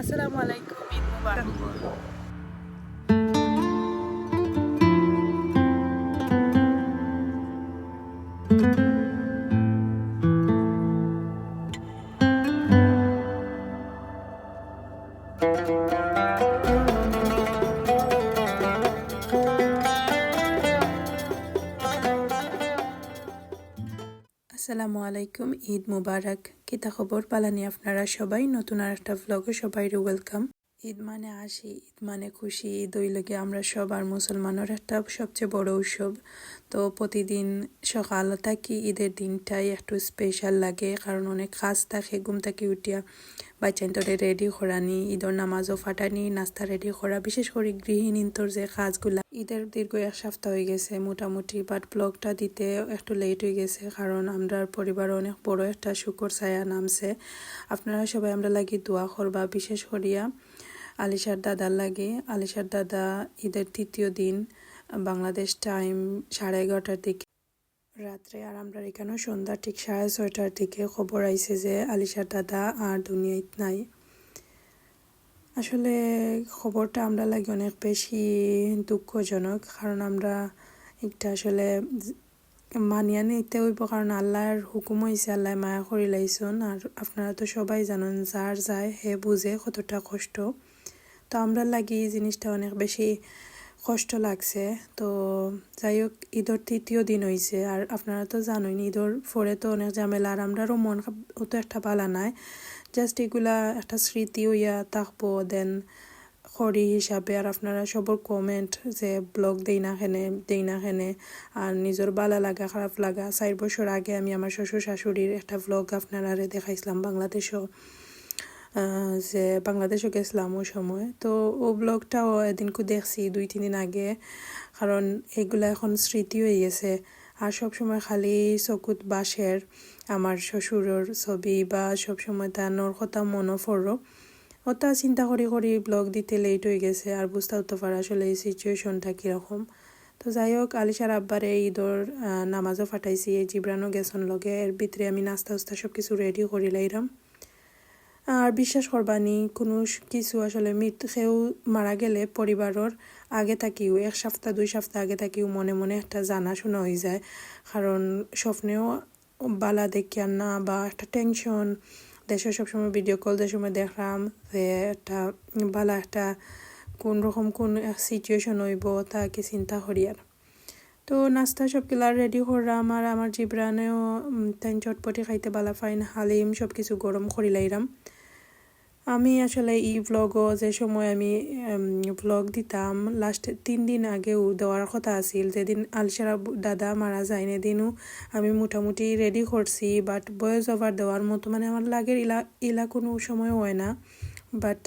আসসালামু আলাইকুম ঈদ মুবারক আসসালামু আলাইকুম ঈদ মুবারক কিতা খবর পালানি আপনারা সবাই। নতুন আর একটা ভ্লগে সবাই ওয়েলকাম ঈদ মানে হাসি, ঈদ মানে খুশি, ঈদ হইলগে আমরা সবার মুসলমানের একটা সবচেয়ে বড় উৎসব। তো প্রতিদিন সকাল থাকি ঈদের দিনটাই একটু স্পেশাল লাগে, কারণ অনেক কাজ থাকে, ঘুম থেকে উঠিয়া বাচ্চান্তরে রেডি করানি ঈদের নামাজও ফাটানি নাস্তা রেডি করা, বিশেষ করে গৃহিণীন্তর যে কাজগুলা। ঈদের দীর্ঘ এক সপ্তাহ হয়ে গেছে, মোটামুটি বাট ব্লগটা দিতে একটু লেট হয়ে গেছে, কারণ আমরা পরিবার অনেক বড় একটা শুকর ছায়া নামছে। আপনারা সবাই আমরা লাগি দোয়া করবা, বিশেষ করিয়া আলিশার দাদার লাগে। আলিশার দাদা ঈদের তৃতীয় দিন বাংলাদেশ টাইম সাড়ে এগারোটার দিকে। রাত্রে আর আমরা এখানেও সন্ধ্যা ঠিক সাড়ে ছয়টার দিকে খবর আইছে যে আলিশার দাদা আর দুনিয়ায় নাই। আসলে খবরটা আমরা লাগে অনেক বেশি দুঃখজনক, কারণ আমরা একটা আসলে মানিয়া নিতে হইব, কারণ আল্লাহর হুকুম হয়েছে আল্লাহ মায়া করি লাইছন আর আপনারা তো সবাই জানেন, যার যায় হে বুঝে কতটা কষ্ট। তো আমরা লাগি এই জিনিসটা অনেক বেশি কষ্ট লাগছে। তো যাই হোক, ঈদর তৃতীয় দিন হয়েছে আর আপনারা তো জানোই, ঈদর পরে তো অনেক ঝামেলা। আর আমরারও মন অত একটা ভালো নাই। জাস্ট এগুলা একটা স্মৃতি হইয়া থাকব দেন খড়ি হিসাবে। আর আপনারা সবর কমেন্ট যে ব্লগ দেই না খেনে দেই না খেনে আর নিজের বালা লাগা, খারাপ লাগা। চার বছর আগে আমি আমার শ্বশুর শাশুড়ির একটা ব্লগ আপনারা দেখাইছিলাম বাংলাদেশও। যে বাংলাদেশও গেছিলাম ওই সময়। তো ও ব্লগটাও এদিনকু দেখছি দুই, তিন দিন আগে। কারণ এগুলা এখন স্মৃতি হয়ে গেছে। আর সব সময় খালি চকুত বাসের আমার শ্বশুরের ছবি বা সব সময় তার নর কথা পড়ো। ওটা চিন্তা করি করি ব্লগ দিতে লেট হয়ে গেছে, আর বুঝতে হতে পারে আসলে এই সিচুয়েশনটা কীরকম। তো যাই হোক, আলিশার আব্বারে ঈদর নামাজও ফাটাইছি, এই জিব্রানো গেছন লগে। এর ভিতরে আমি নাস্তা উস্তা সব কিছু রেডি করি লাইরাম আর বিশ্বাস করবানি, কোনো কিছু আসলে মৃত্যু সেও মারা গেলে পরিবারের আগে থাকিও, এক সপ্তাহ, দুই সপ্তাহ আগে থাকিও মনে মনে একটা জানাশোনা হয়ে যায়। কারণ স্বপ্নেও বালা দেখিয়ান না বা একটা টেনশন দেশে সবসময় ভিডিও কল যে সময় দেখলাম যে একটা বালা একটা কোন রকম কোন সিচুয়েশন হইব তাকে চিন্তা করি আর। তো নাস্তা সবগুলা রেডি করলাম আর আমার জিব্রানেও তাই চটপটি খাইতে বালা ফাইন হালিম সব কিছু গরম করি লাইরাম আমি আসলে এই ভ্লগও যে সময় আমি ভ্লগ দিতাম লাস্ট তিন দিন আগেও দেওয়ার কথা আছিল, যেদিন আলসারা দাদা মারা যায় এদিনও আমি মোটামুটি রেডি করছি বাট বয়স ওভার দেওয়ার মতো মানে আমার লাগের ইলা ইলা কোনো সময় হয় না বাট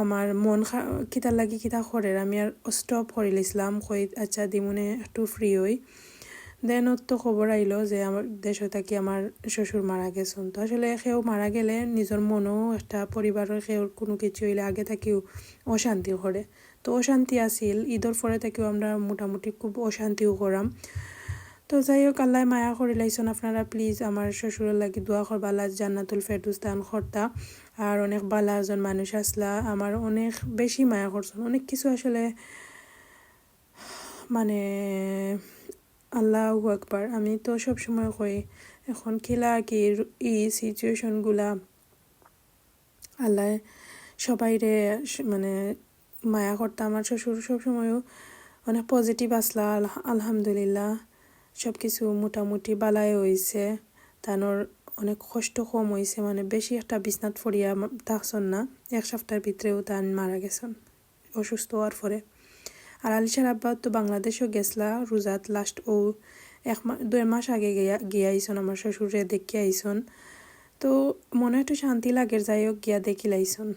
আমার মন কিতা লাগি কিতা করে আমি আর স্টপ করে লিছিলাম, কই আচ্ছা দিমনে একটু ফ্রি হই। দেন ওর তো খবর আইলো যে আমার দেশে থাকি আমার শ্বশুর মারা গেছেন তো আসলে সেও মারা গেলে নিজের মনও একটা পরিবারের সেওর কোনো কিছু হইলে আগে থাকিও অশান্তি করে তো অশান্তি আছিল ঈদর পরে থাকিও আমরা মোটামুটি খুব অশান্তিও করাম তো যাই হোক আল্লাহ মায়া করে লাইছেন আপনারা প্লিজ আমার শ্বশুরের লাগি দোয়া করবা আল্লাহ জান্নাতুল ফেরদুস করতা আর অনেক বালা একজন মানুষ আসলা আমার অনেক বেশি মায়া করছেন অনেক কিছু আসলে মানে আল্লাহ আকবার। আমি তো সব সময় কই, এখন খেলা কি ই সিচুয়েশনগুলা আল্লাহ সবাইরে মানে মায়া করতে। আমার শ্বশুর সবসময়ও অনেক পজিটিভ আসলা আলহামদুলিল্লাহ। সব কিছু মোটামুটি বালাই হয়েছে তানোর অনেক কষ্ট কম হয়েছে মানে বেশি একটা বিছনাত ফরিয়া থাকছন না। এক সপ্তাহের ভিতরেও তান মারা গেছেন অসুস্থ হওয়ার পরে। আর আলিশার আব্বা তো বাংলাদেশও গেছলা, রোজাত লাস্ট ও এক মাস দুই মাস আগে গিয়া, গিয়ে আইসন, আমার শ্বশুরে দেখি আইসন। তো মনে একটু শান্তি লাগে যাই হোক গিয়া দেখি লাইছন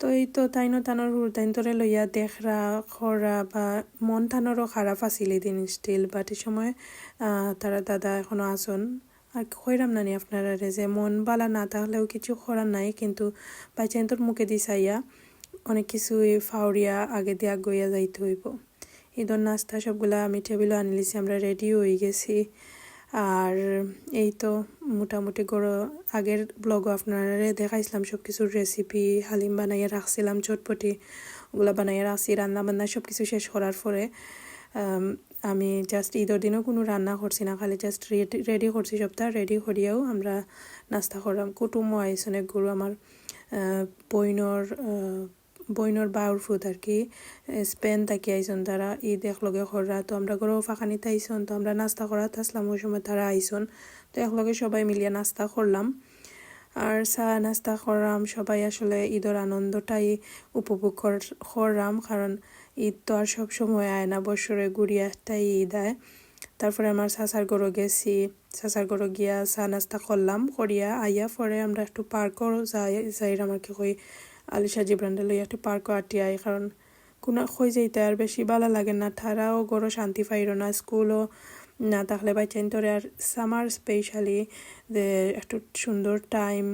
তো এই তো তাইন তানোর তাইন তোরে লইয়া দেখরা, খরা বা মন টানোরও খারাপ আছিল এদিন স্টিল বাট এই সময় তারা দাদা এখনও আসন আর কইরাম নানি আপনারা যে মন বালা না, তাহলেও কিছু করার নাই, কিন্তু বাইচাইন্তর মুখে দি চাইয়া অনেক কিছুই ফাউরিয়া আগে দিয়ে গইয়া যাইতে হইব। ঈদর নাস্তা সবগুলা আমি টেবিলও আনিলিছি, আমরা রেডি হয়ে গেছি। আর এই তো মোটামুটি গরো, আগের ব্লগও আপনারা দেখাইছিলাম সব কিছুর রেসিপি হালিম বানাইয়ে রাখছিলাম চটপটি, ওগুলো বানাইয়ে রাখছি রান্না বান্না সব কিছু শেষ করার পরে, আমি জাস্ট ঈদের দিনও কোনো রান্না করছি না, খালি জাস্ট রেডি রেডি করছি সপ্তাহ রেডি করিয়াও আমরা নাস্তা করলাম। কুটুমও আইসন গরু আমার বইনর বইনর বাউর ফুট আর কি স্পেন তাকি আইসন তারা ঈদ একলগে করা তো আমরা গরু ফাঁকানিতে আইসন তো আমরা নাস্তা করা আসলাম ওই সময় তারা আইসন তো একলগে সবাই মিলিয়ে নাস্তা করলাম আর চা নাস্তা করলাম সবাই আসলে ঈদের আনন্দটাই উপভোগ কর- করলাম কারণ ঈদ তো আর সব সময় আয় না বছরে ঘুরিয়ে একটাই ঈদ আয় তারপরে আমার সাসার গরো গেছি সাসার গরো গিয়া চা নাস্তা করলাম করিয়া আইয়া পরে আমরা একটু পার্কও যাই যাইরাম আর কি কই আলিশা জিব্রান্ডে লইয়া একটু পার্কও আটি আই কারণ কোনো কই যাইতে আর বেশি ভালো লাগে না। তারাও গরো শান্তি পাইর না স্কুলও না তাহলে বাচ্চাইন্তরে আর সামার স্পেশালি যে একটু সুন্দর টাইম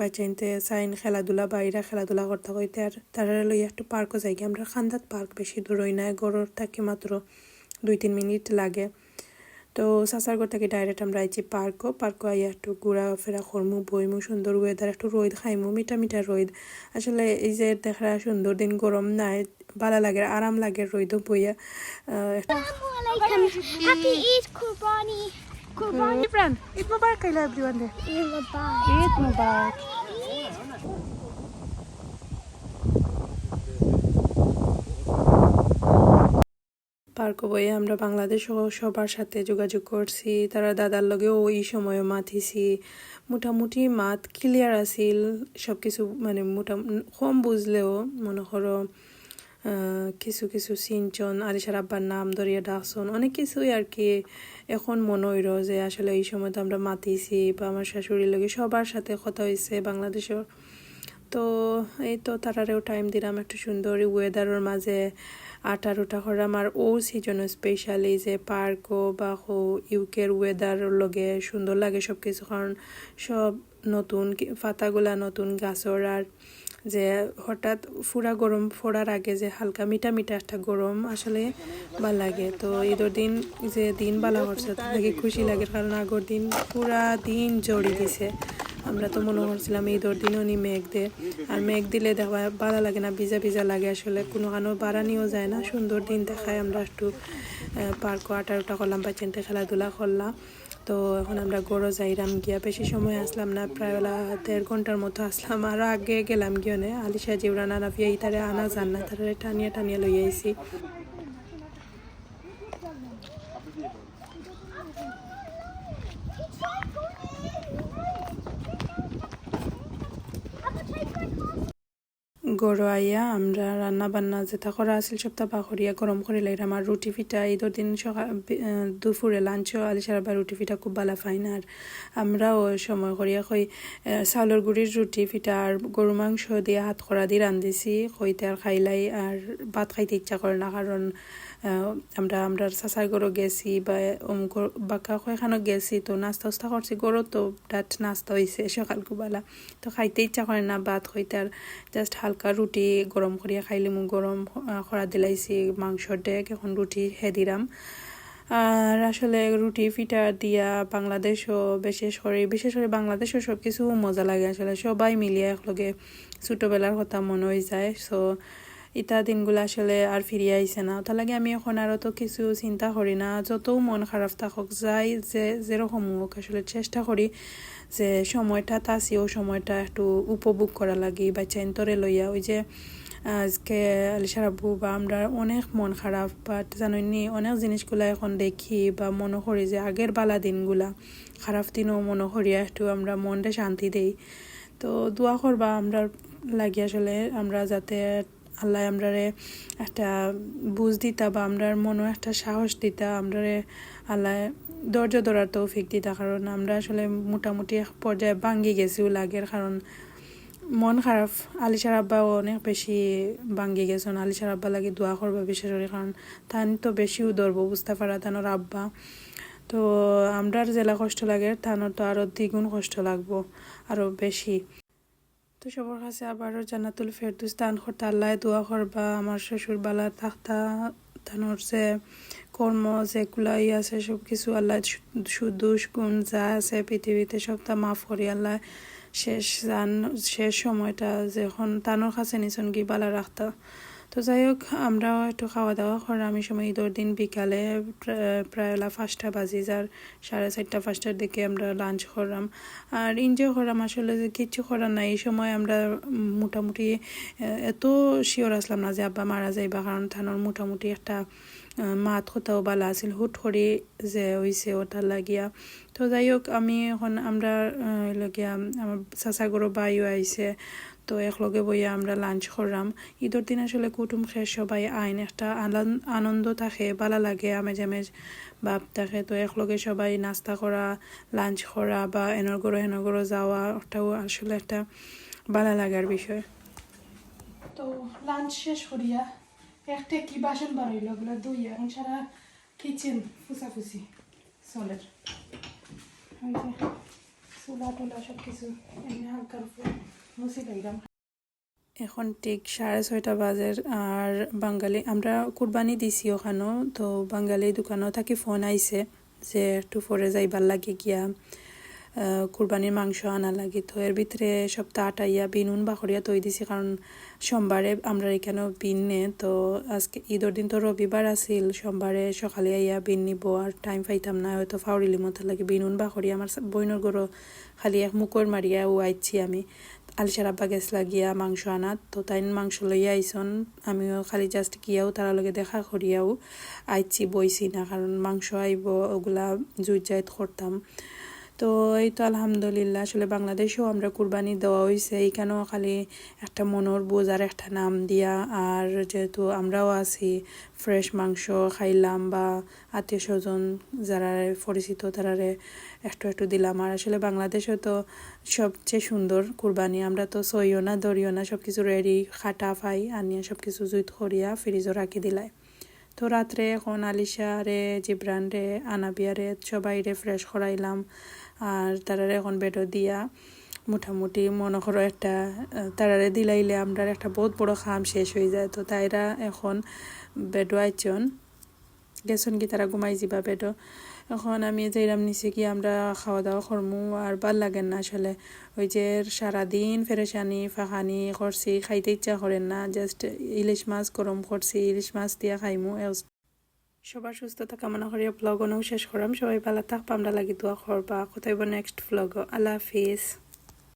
বাচ্চাইনতে চাইন খেলাধুলা বাইরে খেলাধুলা করতে হইতে আর তারা লইয়া একটু পার্কও যাই, আমরা খান্দাত পার্ক বেশি দূর হই না থাকি মাত্র দুই তিন মিনিট লাগে। তো সাসারগড় থেকে ডাইরেক্ট আমরা আইছি পার্কও পার্কও আইয়া একটু ঘোরাফেরা করমু বইমু সুন্দর ওয়েদার একটু রোদ খাইমু মিঠা মিঠা রোদ। আসলে এই যে দেখা সুন্দর দিন গরম নাই ভালো লাগে আরাম লাগে রোদও বইয়া. Qurbani Imran Eid Mubarak everyone Eid Mubarak. Park বইয়ে আমরা বাংলাদেশ সবার সাথে যোগাযোগ করছি। তারা দাদার লগেও ওই সময় মাতিছি মোটামুটি মাত ক্লিয়ার আছিল। সব কিছু মানে মোটা, কম বুঝলেও মনে করো কিছু কিছু সিনচন আলিশার আব্বার নাম ধরিয়া ডাকসন অনেক কিছুই আর কি এখন মনে হইল যে আসলে এই সময় তো আমরা মাতিছি বা আমার শাশুড়ির লগে সবার সাথে কথা হয়েছে বাংলাদেশের তো এই তো তারারেও টাইম দিলাম একটু সুন্দর ওয়েদারের মাঝে। আটা রুটা করলাম আর ও সিজন স্পেশালি যে পার্কও বা হো ইউকের ওয়েদার লগে সুন্দর লাগে সব কিছু কারণ সব নতুন পাতাগুলা নতুন গাছর। আর যে হঠাৎ ফুরা গরম ফোড়ার আগে যে হালকা মিঠা মিঠা একটা গরম আসলে ভালো লাগে। তো ঈদের দিন যে দিন বালা করছে তার থেকে খুশি লাগে। কারণ আগর দিন পুরা দিন জড়ি দিছে। আমরা তো মনে করছিলাম ঈদের দিনও নি মেঘ দে। আর মেঘ দিলে দেখা ভালো লাগে না, ভিজা ভিজা লাগে আসলে। কোনো কানো বাড়ানিও যায় না। সুন্দর দিন দেখায় আমরা একটু পার্ক আটা উটা করলাম, বা চেনতে খেলাধুলা করলাম। তো এখন আমরা গড়ো যাইরাম গিয়া। বেশি সময় আসলাম না, প্রায় বেলা দেড় ঘণ্টার মতো আসলাম। আরও আগে গেলাম গিয়ে আলিশা জিবরান আনাফিয়া ইতারে আনা যান না তারা টানিয়া টানিয়া লই গরো আইয়া আমরা রান্না বান্না যেটা করা আছিল সপ্তাহ পাখরিয়া গরম করে লাইলাম আর রুটি পিঠা ঈদের দিন সকাল দুপুরে লাঞ্চ আলিশার আবার রুটি পিঠা খুব ভালো ফাইন আর। আমরাও সময় করিয়া কই চাউলের গুড়ির রুটি পিঠা আর গরু মাংস দিয়ে হাত করা দিয়ে রান্ধিছি। কইতে আর খাইলাই আর ভাত খাইতে ইচ্ছা করে না, কারণ আমরা আমরা চাচার গরু গেছি বা অমুক বাঁকা কয়খানো গেছি, তো নাস্তা উস্তা করছি গরু তো ডাট নাস্তা হয়েছে সকাল কুবালা। তো খাইতে ইচ্ছা করে না ভাত হইতে আর জাস্ট হালকা রুটি গরম করিয়া খাইলে মু গরম করা দিলাইছি মাংসর ডেক এখন রুটি হে দিলাম আর আসলে রুটি পিঠা দিয়া বাংলাদেশও বিশেষ করে বিশেষ করে বাংলাদেশও সব কিছু মজা লাগে। আসলে সবাই মিলিয়ে একলগে ছোটোবেলার কথা মনে হয়ে যায়। সো ইতা দিনগুলো আসলে আর ফিরিয়ে আইছে না। তার লাগে আমি এখন আরও তো কিছু চিন্তা করি না। যত মন খারাপ থাকুক, যাই যে যেরকম হোক আসলে চেষ্টা করি যে সময়টা তাসি ও সময়টা একটু উপভোগ করা লাগি বা চেন্তরে লইয়া। ওই যে, আজকে আলিশার আব্বু বা আমরা অনেক মন খারাপ বাট জানি অনেক জিনিসগুলা এখন দেখি বা মনে করি যে আগের বালা দিনগুলা, খারাপ দিনও মনে করি একটু আমরা মনটা শান্তি দেই। তো দোয়া করবা আমরা লাগি আসলে, আমরা যাতে আল্লাহ আমরারে একটা বুঝ দিতা বা আমরার মনে একটা সাহস দিতা, আমরারে আল্লাহ ধৈর্য ধরার তৌফিক দিতা। কারণ আমরা আসলে মোটামুটি এক পর্যায়ে ভাঙ্গি গেছিও লাগের কারণ মন খারাপ, আলিশার আব্বাও অনেক বেশি ভাঙ্গি গেছেন। আলিশার আব্বা লাগে দোয়া করবা বিশেষ করে, কারণ তান তো বেশিও ধরব বুঝতে পারা তানোর আব্বা। তো আমরার জেলা কষ্ট লাগে, তানোর তো আরও দ্বিগুণ কষ্ট লাগবো আরও বেশি। তো সবার কাছে আবারও জান্নাতুল ফেরদুস দান করতে আল্লাহ দোয়া করবা। আমার শ্বশুর বালা থাকতা তানোর যে কর্ম যেগুলাই আছে সব কিছু আল্লাহ সুদুষ, গুণ যা আছে পৃথিবীতে সব তা মাফ করি আল্লাহ। শেষ জান, শেষ সময়টা যখন তানোর কাছে নিচন কি বালা রাখতা। তো যাই হোক আমরাও একটু খাওয়া দাওয়া করলাম এই সময় ঈদের দিন বিকালে, প্রা- প্রায় ওলা পাঁচটা বাজি, যার সাড়ে চারটা, পাঁচটার দিকে আমরা লাঞ্চ করলাম। আর এনজয় করলাম, আসলে কিচ্ছু করার নাই, এই সময় আমরা মোটামুটি এত শিওর আসলাম না যে আব্বা মারা যাইবা, কারণ থানোর মোটামুটি একটা মাত কোথাও বালা আছিল, হুট করে যে হইছে ওটার লাগিয়া। তো যাই হোক, আমি এখন আমরা লাগিয়া, আমার চাচাগরো বাইও আইছে তো একলগে বইয়া আমরা লাঞ্চ করলাম। ঈদের দিন আসলে কুটুম খেয়ে সবাই আইন একটা আনন্দ থাকে, ভালো লাগে, আমেজ আমেজ ভাব থাকে। তো একলগে সবাই নাস্তা করা লাঞ্চ করা বা এনর গরো হেনর গরো যাওয়া, ওটাও আসলে একটা ভালো লাগার বিষয়। তো লাঞ্চ শেষ করিয়া একটা কি বাসন বাড়াইল ওগুলো দুইয়া এখন সারা কিচেন ফুসাফুসি, চলের। চুলা টুলা সব কিছু এমনি হালকার এখন ঠিক সাড়ে ছয়টা বাজের আর বাঙালি, আমরা কুরবানি দিছি ওখানেও তো বাঙালি দোকানও থাকি ফোন আইছে যে একটু পরে যাইবার লাগে গিয়া কুরবানির মাংস আনা লাগে। তো এর ভিতরে সপ্তাহ আটাইয়া বিনুন বাখরিয়া তৈ দিছি, কারণ সোমবারে আমরা এখানেও বিন নে। তো আজকে ঈদের দিন তো রবিবার আছিল, সোমবারে সকালে আইয়া বিন নিব আর টাইম পাইতাম না, হয়তো ফাউরিলি মতো লাগে বিনুন বাখরি আমার বইনর গরো খালি এক মুকর মারিয়া ও আইছি আমি। আলিশার আব্বা গেছলা গিয়া মাংস আনাত, তো তাই মাংস লইয়া আইসন আমিও খালি জাস্ট গিয়াও তারা লগে দেখা করিয়াও আইছি বইছি না কারণ মাংস আইব, ওগুলা জুই জাইত করতাম তো এই তো আলহামদুলিল্লাহ, আসলে বাংলাদেশেও আমরা কুরবানি দেওয়া হয়েছে এইখানেও খালি একটা মনোর বোঝার একটা নাম দিয়া, আর যেহেতু আমরাও আছি, ফ্রেশ মাংস খাইলাম বা আত্মীয় স্বজন যারা পরিচিত তারারে একটু একটু দিলাম। আর আসলে বাংলাদেশে তো সবচেয়ে সুন্দর কুরবানি। আমরা তো সইও না, ধরিও না সব কিছু রেডি খাটা ফাই আনিয়া সব কিছু জুইত করিয়া ফ্রিজও রাখি দিলাই। তো রাত্রে এখন আলিশা রে জিব্রান রে আনাবিয়া রে সবাই রে ফ্রেশ করাইলাম। আর তারারে এখন বেডও দিয়া মোটামুটি মনে করো একটা তারারে দিলাইলে আমরা একটা বহুত বড় খাম শেষ হয়ে যায়। তো তাইরা এখন বেডও আইচন। গেছন কি তারা ঘুমাই যাবা বেডও। এখন আমি যাইরাম নিচে কি আমরা খাওয়া দাওয়া করমু আর ভালো লাগেন না আসলে। ওই যে সারাদিন ফেরেশানি, ফাঁকানি করছি, খাইতে ইচ্ছা করেন না। জাস্ট ইলিশ মাছ গরম করছি, ইলিশ মাছ দিয়া খাইমু। সবার সুস্থতা কামনা করিয়া ব্লগ শেষ করাম। সবাই ভালো থাকবা, আমরা লাগি দোয়া করবা। কোথায় নেক্সট ব্লগ আল্লাহ হাফিজ।